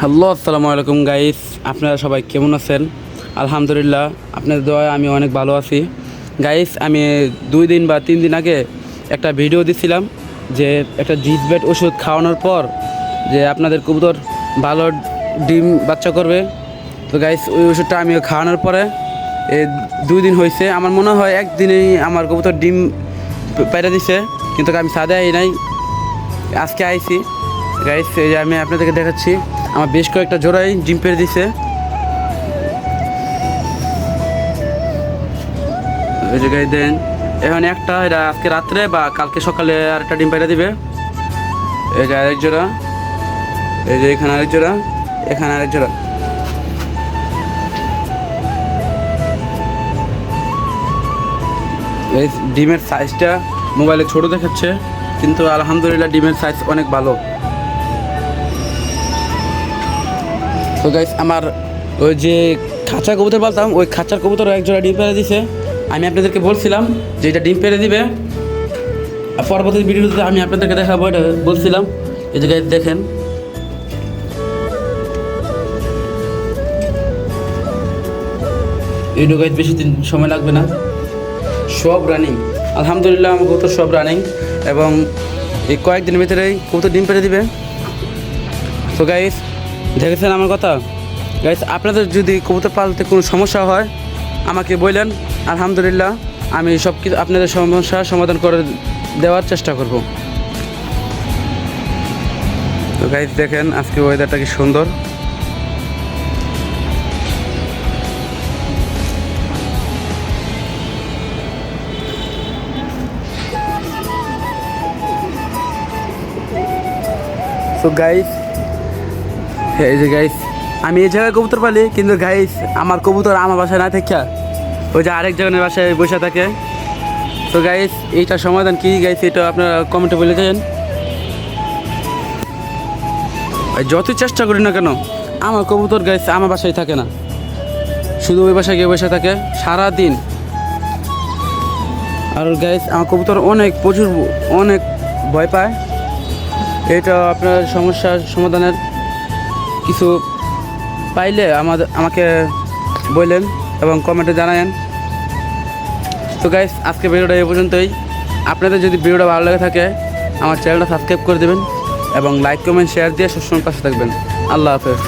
Hello, আসসালামু আলাইকুম guys. আপনারা সবাই কেমন আছেন? আলহামদুলিল্লাহ, আপনাদের দোয়ায় আমি অনেক ভালো আছি। গাইস, আমি দুই দিন বা তিন দিন আগে একটা ভিডিও দিছিলাম যে একটা জিজবেট ওষুধ খাওয়ানোর পর যে আপনাদের কবুতর ভালো ডিম বাচ্চা করবে। তো গাইস, ওই ওষুধটা আমি খাওয়ানোর পরে দুই দিন হয়েছে আমার মনে হয় একদিনেই আমার কবুতর ডিম পেরে দিছে, কিন্তু আমি সাদে আই নাই। আজকে আইছি। গাইস এই যে আমি আপনাদেরকে দেখাচ্ছি, আমার বেশ কয়েকটা জোড়াই ডিম পেরে দিছে। যে গাই দেন, এখন একটা, এটা আজকে রাত্রে বা কালকে সকালে আর একটা ডিম পেরে দিবে। এই যে আরেক জোড়া, এই যে এখানে আরেক জোড়া, এখানে আরেক জোড়া। এই ডিমের সাইজটা মোবাইলে ছোট দেখাচ্ছে, কিন্তু আলহামদুলিল্লাহ ডিমের সাইজ অনেক ভালো। তো গাইস আমার ওই যে খাঁচা কবুতর বলতাম ওই খাঁচার কবুতর এক জোড়া ডিম পেরে দিছে। আমি আপনাদেরকে বলছিলাম যে এটা ডিম পেরে দিবে। পরবর্তী ভিডিওতে আমি আপনাদেরকে দেখাবো, এটা বলছিলাম। এই যে গাইস দেখেন। এই গাইস বেশি দিন সময় লাগবে না। সব রানিং আলহামদুলিল্লাহ, আমার কবুতর সব রানিং এবং এই কয়েকদিনের ভিতরেই কবুতর ডিম পেরে দিবে। তো গাইস দেখেছেন আমার কথা? গাইস আপনাদের যদি কবুতর পালতে কোনো সমস্যা হয়, আমাকে বললেন, আলহামদুলিল্লাহ, আমি সব কিছু আপনাদের সমস্যার সমাধান করে দেওয়ার চেষ্টা করব। তো গাইস দেখেন, আজকে ওয়েদারটা কি সুন্দর। তো গাইস এই যে গাইস আমি এই জায়গায় কবুতর পালি, কিন্তু গাইস আমার কবুতর আমার বাসায় না থেকে ওই যে আরেক জনের বাসায় বসে থাকে। তো গাইস এইটা সমাধান কি? গাইস এটা আপনারা কমেন্টে বলে দেন। যতই চেষ্টা করি না কেন, আমার কবুতর গাইস আমার বাসায় থাকে না। শুধু ওই বাসায় গিয়ে বসে থাকে সারা দিন আর গাইস আমার কবুতর অনেক প্রচুর, অনেক ভয় পায়। এটা আপনার সমস্যার সমাধানের কিছু পাইলে আমাদের, আমাকে বললেন এবং কমেন্টে জানায়েন। তো গাইস আজকে ভিডিওটা এই পর্যন্তই। আপনাদের যদি ভিডিওটা ভালো লেগে থাকে, আমার চ্যানেলটা সাবস্ক্রাইব করে দেবেন এবং লাইক কমেন্ট শেয়ার দিয়ে সবসময় পাশে থাকবেন। আল্লাহ হাফেজ।